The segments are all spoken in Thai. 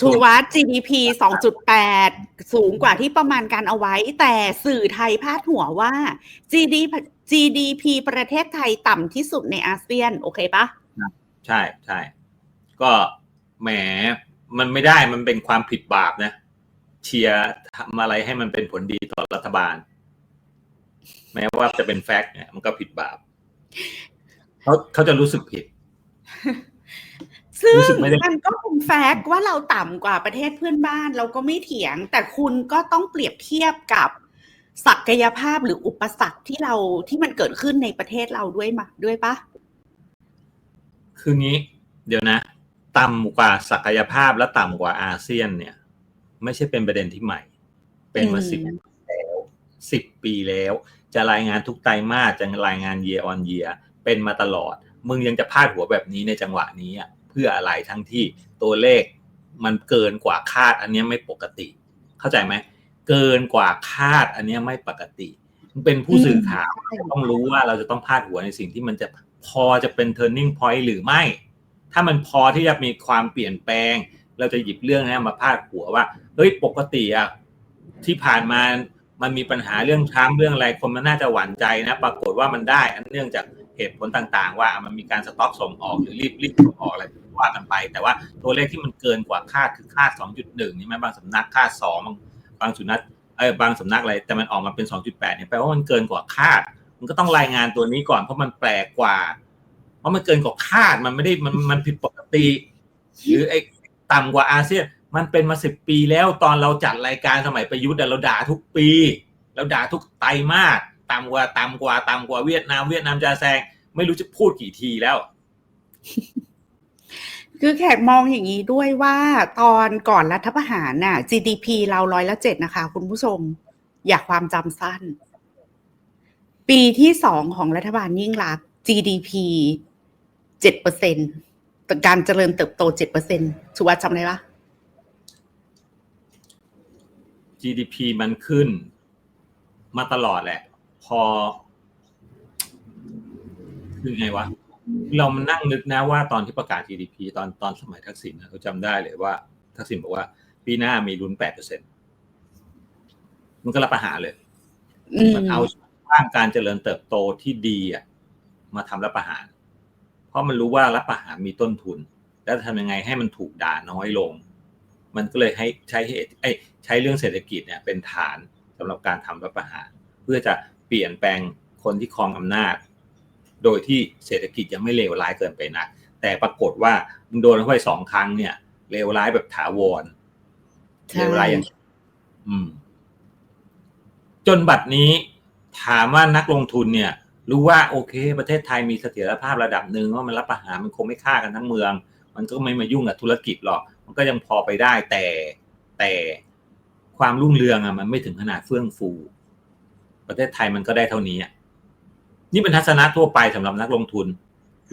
ชูวัฒน์ GDP 2.8 สูงกว่าที่ประมาณการเอาไว้ แต่สื่อไทยพาดหัวว่า GDP GDP ประเทศไทยต่ำที่สุดในอาเซียน โอเคปะใช่ใช่ก็แหมมันไม่ได้มันเป็นความผิดบาปนะ เชียร์ทำอะไรให้มันเป็นผลดีต่อรัฐบาล แม้ว่าจะเป็นแฟกต์เนี่ยมันก็ผิดบาปเขาเขาจะรู้สึกผิด ซึ่งรู้สึกไม่ได้มันก็เป็นแฟกต์ว่าเราต่ำกว่าประเทศเพื่อนบ้านเราก็ไม่เถียง แต่คุณก็ต้องเปรียบเทียบกับศักยภาพหรืออุปสรรคที่เราที่มันเกิดขึ้นในประเทศเราด้วยมาด้วยปะคืองี้ เดี๋ยวนะ ต่ำกว่าศักยภาพและต่ำกว่าอาเซียนเนี่ย ไม่ใช่เป็นประเด็นที่ใหม่ เป็นมาสิบแล้วสิบปีแล้ว จะรายงานทุกไตรมาสจะรายงาน year on year เป็นมาตลอด มึงยังจะพาดหัวแบบนี้ในจังหวะนี้อะ เพื่ออะไรทั้งที่ตัวเลขมันเกินกว่าคาดอันเนี้ยไม่ปกติ เข้าใจไหมเกินกว่าคาดอันเนี้ยไม่ปกติมึงเป็นผู้สื่อข่าวต้องรู้ว่าเราจะต้องพาดหัวในสิ่งที่มันจะพอจะเป็น turning point หรือไม่ ถ้ามันพอที่จะมีความเปลี่ยนแปลง เราจะหยิบเรื่องนี้มาพาดหัวว่าเฮ้ยปกติอะที่ผ่านมามันมีปัญหาเรื่องทรัมป์เรื่องอะไรคนมันน่าจะหวั่นใจนะ ปรากฏว่ามันได้อันเนื่องจาก เหตุผลต่างๆ ว่ามันมีการสต็อกส่งออกหรือรีบรีบส่งออกอะไรว่ากันไป แต่ว่าตัวเลขที่มันเกินกว่าคาดคือคาด 2.1นี่ไหมบางสำนักคาด2บางบางสุนัขเออบางสำนักอะไรแต่มันออกมาเป็น 2.8เนี่ยแปลว่ามันเกินกว่าคาด มันก็ต้องรายงานตัวนี้ก่อนเพราะมันแปลกกว่า เพราะมันเกินกว่าคาดมันไม่ได้มันมันผิดปกติ หรือไอ้ต่ำกว่าอาเซียนมันเป็นมาสิบปีแล้วตอนเราจัดรายการสมัยประยุทธ์เราด่าทุกปี เราด่าทุกไตรมาส ต่ำกว่าต่ำกว่าต่ำกว่าเวียดนามเวียดนามจะแซงไม่รู้จะพูดกี่ทีแล้ว คือแขกมองอย่างนี้ด้วยว่าตอนก่อนรัฐประหารน่ะ GDP เราร้อยละเจ็ดนะคะ คุณผู้ชม อยากความจำสั้น ปีที่สองของรัฐบาลยิ่งรักษณ์ GDP เจ็ดเปอร์เซ็นการเจริญเติบโตเจ็ดเปอร์เซ็นสุวัสดิ์จำได้ปะ GDP มันขึ้น มาตลอดแหละ พอ คือไงวะ เรามานั่งนึกนะว่าตอนที่ประกาศ GDP ตอนตอนสมัยทักษิณนะเราจำได้เลยว่า ทักษิณบอกว่า ปีหน้ามีลุ้นแปดเปอร์เซ็นมันก็รับประหารเลยอืมมันเอาสร้างการเจริญเติบโตที่ดีอะมาทำรับประหาร เพราะมันรู้ว่ารับประหารมีต้นทุน แล้วทำยังไงให้มันถูกด่าน้อยลง มันก็เลยให้ใช้เหตุไอ้ยใช้เรื่องเศรษฐกิจเนี่ยเป็นฐานสำหรับการทำรัฐประหาร เพื่อจะ เปลี่ยนแปลงคนที่ครองอำนาจ โดยที่เศรษฐกิจยังไม่เลวร้ายเกินไปนัก แต่ปรากฏว่ามึงโดนเข้าไปสองครั้งเนี่ยเลวร้ายแบบถาวรใช่เลวร้ายอย่างอืม จนบัดนี้ถามว่านักลงทุนเนี่ย รู้ว่าโอเค ประเทศไทยมีเสถียรภาพระดับหนึ่งว่ามันรับประหารมันคงไม่ฆ่ากันทั้งเมือง มันก็ไม่มายุ่งกับธุรกิจหรอก มันก็ยังพอไปได้แต่แต่ความรุ่งเรืองอะมันไม่ถึงขนาดเฟื่องฟู ประเทศไทยมันก็ได้เท่านี้นี่เป็นทัศนะทั่วไปสำหรับนักลงทุน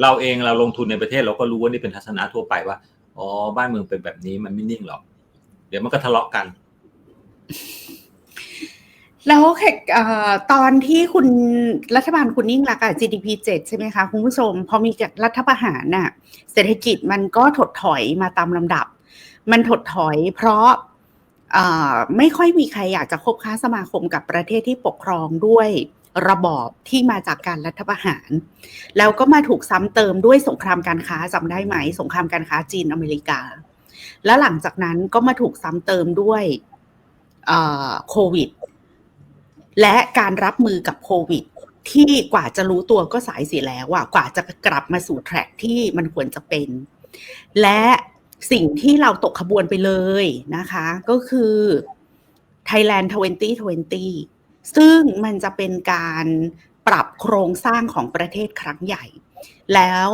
เราเองเราลงทุนในประเทศเราก็รู้ว่านี่เป็นทัศนะทั่วไปว่าอ๋อบ้านเมืองเป็นแบบนี้มันไม่นิ่งหรอก เดี๋ยวมันก็ทะเลาะกัน แล้วแขกตอนที่คุณรัฐบาลคุณยิ่งรักอะ GDP 7 ใช่ไหมคะ คุณผู้ชม พอมีรัฐประหารน่ะ เศรษฐกิจมันก็ถดถอยมาตามลำดับ มันถดถอยเพราะ ไม่ค่อยมีใครอยากจะคบค้าสมาคมกับประเทศที่ปกครองด้วยระบอบที่มาจากการรัฐประหาร แล้วก็มาถูกซ้ำเติมด้วยสงครามการค้าจำได้ไหม สงครามการค้าจีนอเมริกา แล้วหลังจากนั้นก็มาถูกซ้ำเติมด้วยโควิด และการรับมือกับโควิด ที่กว่าจะรู้ตัวก็สายเสียแล้วอะกว่าจะกลับมาสู่แทร็กที่มันควรจะเป็น และ สิ่งที่เราตกขบวนไปเลยนะคะ ก็คือ Thailand 2020 ซึ่งมันจะเป็นการปรับโครงสร้างของประเทศครั้งใหญ่ แล้ว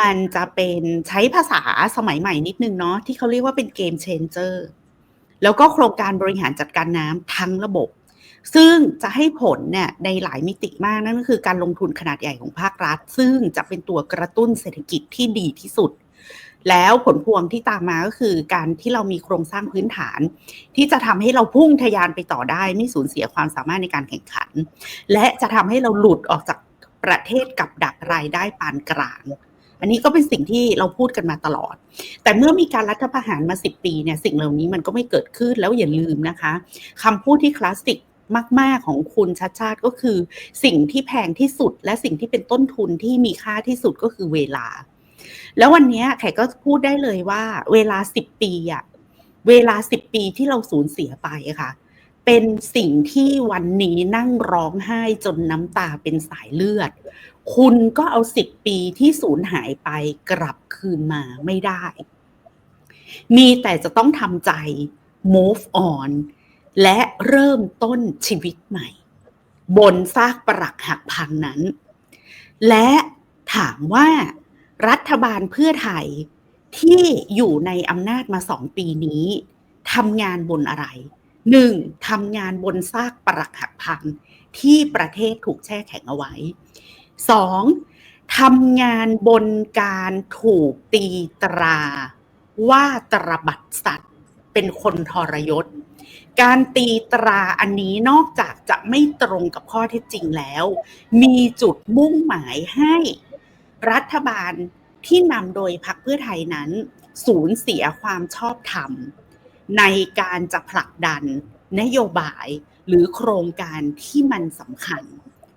มันจะเป็นใช้ภาษาสมัยใหม่นิดนึงเนาะที่เขาเรียกว่าเป็นเกมเชนเจอร์แล้วก็โครงการบริหารจัดการน้ำทั้งระบบ ซึ่งจะให้ผลเนี่ยในหลายมิติมากนั่นก็คือการลงทุนขนาดใหญ่ของภาครัฐ ซึ่งจะเป็นตัวกระตุ้นเศรษฐกิจที่ดีที่สุด แล้วผลพวงที่ตามมาก็คือการที่เรามีโครงสร้างพื้นฐาน ที่จะทำให้เราพุ่งทะยานไปต่อได้ ไม่สูญเสียความสามารถในการแข่งขัน และจะทำให้เราหลุดออกจากประเทศกับดักรายได้ปานกลาง อันนี้ก็เป็นสิ่งที่เราพูดกันมาตลอด แต่เมื่อมีการรัฐประหารมาสิบปีเนี่ยสิ่งเหล่านี้มันก็ไม่เกิดขึ้นแล้วอย่าลืมนะคะคำพูดที่คลาสสิกมาก ๆ ของคุณชัดชาติก็คือ สิ่งที่แพงที่สุดและสิ่งที่เป็นต้นทุนที่มีค่าที่สุดก็คือเวลา แล้ววันนี้แขกก็พูดได้เลยว่า เวลาสิบปีอะเวลาสิบปีที่เราสูญเสียไปค่ะ เป็นสิ่งที่วันนี้นั่งร้องไห้จนน้ำตาเป็นสายเลือด คุณก็เอาสิบปีที่สูญหายไปกลับคืนมาไม่ได้ มีแต่จะต้องทำใจ move on และเริ่มต้นชีวิตใหม่ บนซากปรักหักพังนั้น และถามว่า รัฐบาลเพื่อไทยที่อยู่ในอำนาจมาสองปีนี้ทำงานบนอะไรหนึ่งทำงานบนซากปรักหักพังที่ประเทศถูกแช่แข็งเอาไว้สองทำงานบนการถูกตีตราว่าตรบัดสัตว์เป็นคนทรยศ การตีตราอันนี้นอกจากจะไม่ตรงกับข้อเท็จจริงแล้ว มีจุดมุ่งหมายให้ รัฐบาลที่นำโดยพรรคเพื่อไทยนั้น สูญเสียความชอบธรรม ในการจะผลักดันนโยบายหรือโครงการที่มันสำคัญ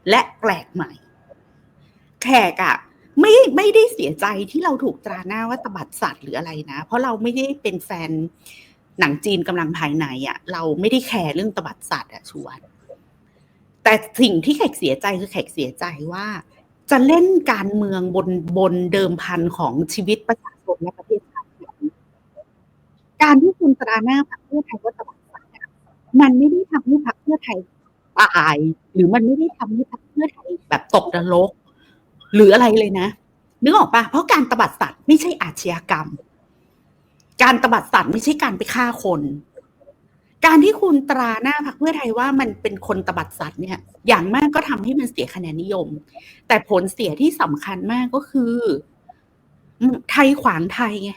และแปลกใหม่ แขกอะไม่ไม่ได้เสียใจที่เราถูกตราหน้าว่าตบัดสัตว์หรืออะไรนะ เพราะเราไม่ได้เป็นแฟนหนังจีนกำลังภายในอะเราไม่ได้แคร์เรื่องตบัดสัตว์อะชวนแต่สิ่งที่แขกเสียใจคือแขกเสียใจว่า จะเล่นการเมืองบนบนเดิมพันของชีวิตประชาชนและประเทศชาติการที่คุณตราหน้าพรรคเพื่อไทยว่าตบัดสัตว์มันไม่ได้ทำให้พรรคเพื่อไทยตาย หรือมันไม่ได้ทำให้พรรคเพื่อไทยแบบตกนรก หรืออะไรเลยนะนึกออกปะเพราะการตบัดสัตว์ไม่ใช่อาชญากรรม การตบัดสัตว์ไม่ใช่การไปฆ่าคน การที่คุณตราหน้าพรรคเพื่อไทยว่ามันเป็นคนตบัดสัตว์เนี่ย อย่างมากก็ทำให้มันเสียคะแนนนิยม แต่ผลเสียที่สำคัญมากก็คือ ไทยขวางไทยไง